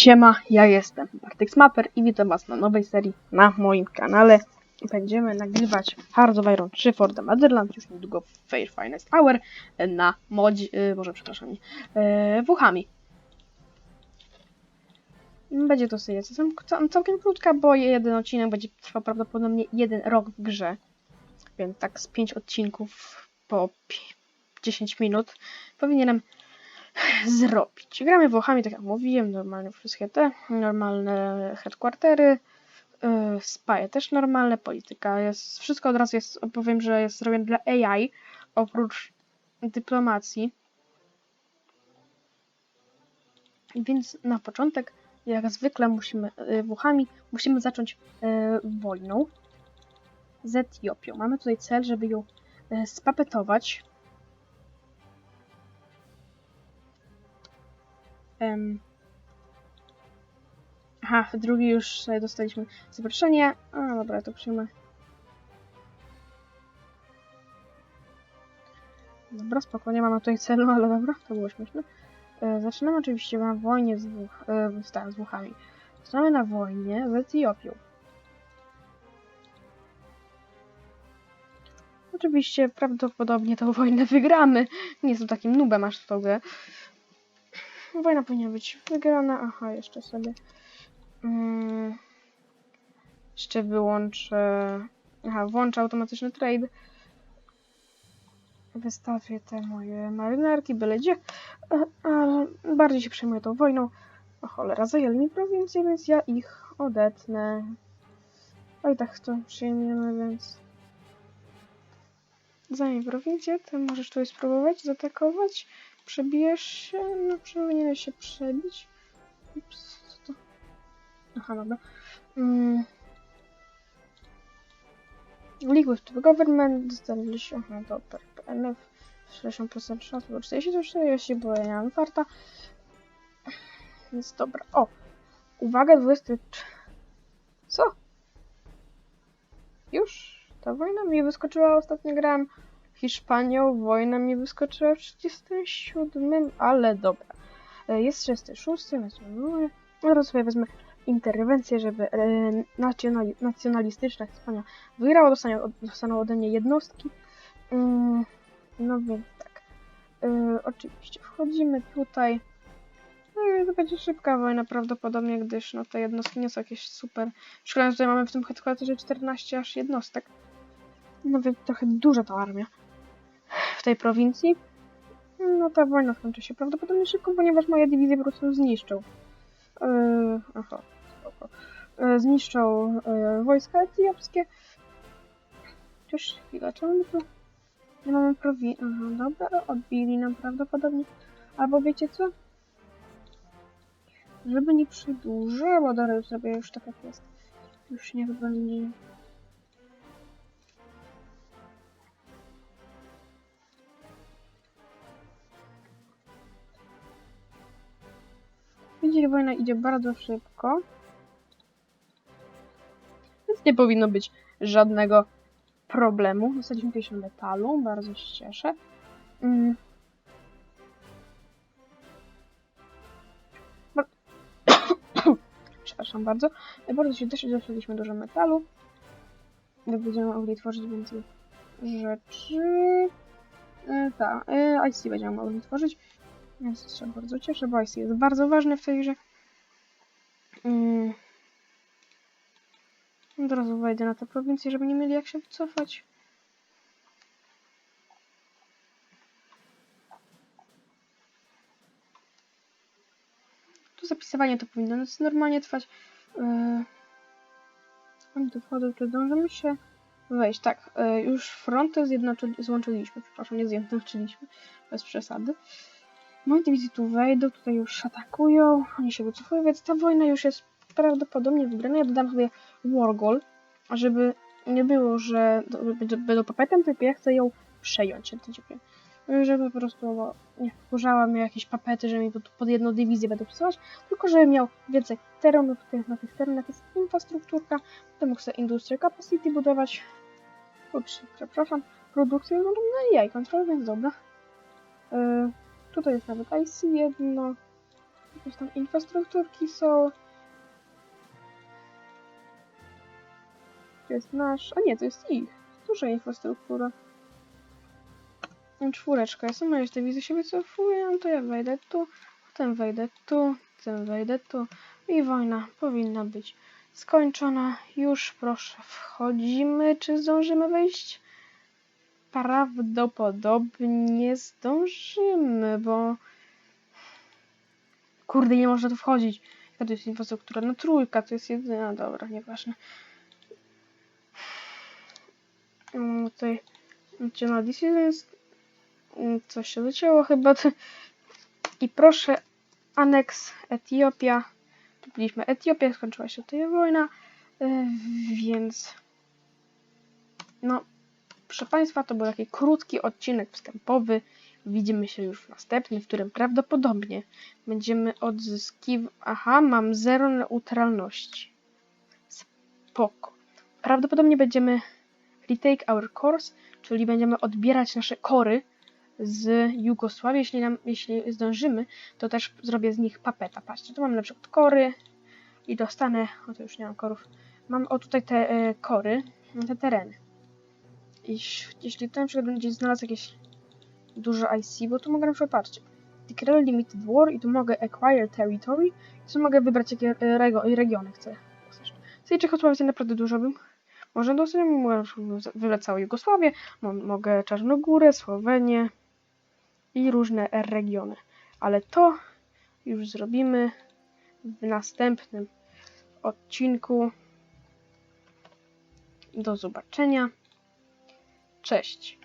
Siema, ja jestem Bartek Smapper i witam was na nowej serii na moim kanale. Będziemy nagrywać Hearts of Iron 3 for the Motherland, już niedługo Fair Finest Hour na modzie, yy, może przepraszam, nie, yy, Wuchami. Będzie to seria całkiem, cał- całkiem krótka, bo jeden odcinek będzie trwał prawdopodobnie jeden rok w grze. Więc tak z 5 odcinków po pi- 10 minut powinienem zrobić. Gramy Włochami, tak jak mówiłem, normalnie wszystkie te, normalne headquartery, yy, spaje też normalne, polityka jest, wszystko od razu jest, powiem, że jest zrobione dla AI, oprócz dyplomacji. Więc na początek, jak zwykle musimy, yy, Włochami, musimy zacząć yy, wojną z Etiopią. Mamy tutaj cel, żeby ją yy, spapetować. Em. Aha, drugi już dostaliśmy zaproszenie. A, dobra, to przyjmę. Dobra, spokojnie, mamy tutaj celu, ale dobra, to było śmieszne. E, zaczynamy oczywiście na wojnie z, Włoch, e, tak, z Włochami. Zaczynamy na wojnie z Etiopią. Oczywiście prawdopodobnie tą wojnę wygramy. Nie jestem takim nubem aż w tą. Wojna powinna być wygrana. Aha, jeszcze sobie. Mm, jeszcze wyłączę. Aha, włączę automatyczny trade. Wystawię te moje marynarki, byle gdzie. E, Ale bardziej się przejmuję tą wojną. O cholera, zajęli mi prowincję, więc ja ich odetnę. O i tak to przyjmiemy, więc. Zajmij prowincję, ty możesz tutaj spróbować zaatakować. Przebijesz się? No, powinieneś się przebić. Ups, co to? Aha, dobra. Mm. League with the Government, znaleźli aha, dobra, PNF, 60% szans, było 44, bo ja nie mam farta. Więc dobra, o! Uwaga, 20... Co? Już? Ta wojna mi wyskoczyła, ostatnio grałem Hiszpanią, wojna mi wyskoczyła w 37, ale dobra. E, Jest 36, więc mówię. Teraz sobie wezmę interwencję, żeby e, nacjonali nacjonalistyczna Hiszpania wygrała, dostaną, dostaną ode mnie jednostki. Mm, no więc tak. E, oczywiście wchodzimy tutaj. No i to będzie szybka wojna prawdopodobnie, gdyż no te jednostki nie są jakieś super. Szkoda, że tutaj mamy w tym headquarterze 14 aż jednostek. No więc trochę duża ta armia w tej prowincji. No ta wojna skończy się prawdopodobnie szybko, ponieważ moje dywizje po prostu zniszczą. Yy, aha, spoko. Yy, zniszczą yy, wojska etiopskie. Już chwilę, czemu my tu nie mamy prowincji? Aha, dobra, odbili nam prawdopodobnie. Albo wiecie co? Żeby nie przedłużało, dobra, sobie już tak jak jest. Już niech będzie. Widzicie, wojna idzie bardzo szybko. Więc nie powinno być żadnego problemu. Dostaliśmy 50 metalu, bardzo się cieszę. Mm. Przepraszam bardzo. Bardzo się cieszę, dostaliśmy dużo metalu. Będziemy mogli tworzyć więcej rzeczy. E, tak, e, IC będziemy mogli tworzyć. Więc się bardzo cieszę, bo jest bardzo ważny w tej grze. Mm. Od razu wejdę na tę prowincję, żeby nie mieli jak się wycofać. Tu zapisywanie to powinno normalnie trwać. Yy... Oni tu wchodzą, czy zdążymy się wejść. Tak, yy, już fronty zjednoczyli, złączyliśmy. Przepraszam, nie zjednoczyliśmy. Bez przesady. Moje dywizje tu wejdą, tutaj już atakują, oni się wycofują, więc ta wojna już jest prawdopodobnie wygrana. Ja dodam sobie Wargol, żeby nie było, że będą- papetem, tylko ja chcę ją przejąć. Żeby po prostu bo nie wkurzała mnie jakieś papety, że mi pod, jedną dywizję będą przesyłać, tylko żeby miał więcej terenów, tych, na tych terenach jest infrastrukturka, mógł sobie Industrial Capacity budować. Ups, przepraszam, produkcję no, no i jaj, kontrol, więc dobra. Yy, tutaj jest nawet IC jedno. Jakieś tam infrastrukturki są. To jest nasz. A nie, to jest ich. Duża infrastruktura. Czwóreczka. Ja sama jeszcze widzę się wycofuję, to ja wejdę tu, potem wejdę tu, potem wejdę tu i wojna powinna być skończona. Już proszę, wchodzimy. Czy zdążymy wejść? Prawdopodobnie zdążymy, bo kurde, nie można tu wchodzić. Jaka to jest infrastruktura? No trójka, to jest jedyna, dobra, nieważne. Mm, Tutaj National Decisions. Mm, Coś się zacięło chyba. I proszę, aneks Etiopia. Tu byliśmy Etiopia, skończyła się tutaj wojna, y, więc no, proszę Państwa, to był taki krótki odcinek wstępowy. Widzimy się już w następnym, w którym prawdopodobnie będziemy odzyskiwać... Aha, mam zero neutralności. Spoko. Prawdopodobnie będziemy retake our cores, czyli będziemy odbierać nasze kory z Jugosławii. Jeśli, nam, jeśli zdążymy, to też zrobię z nich papeta. Patrzcie, tu mam na przykład kory i dostanę... O, to już nie mam korów. Mam o tutaj te e, kory, te tereny. I jeśli na przykład będzie znalazł jakieś dużo IC, bo tu mogę na przykład, patrzcie, Declare Limited War i tu mogę Acquire Territory i tu mogę wybrać jakie e, rego, regiony chcę. Z tej Czechosłowacji naprawdę dużo bym może dosyć, mogę wybrać całą Jugosławię, mo mogę Czarnogórę, Słowenię i różne regiony. Ale to już zrobimy w następnym odcinku. Do zobaczenia. Cześć.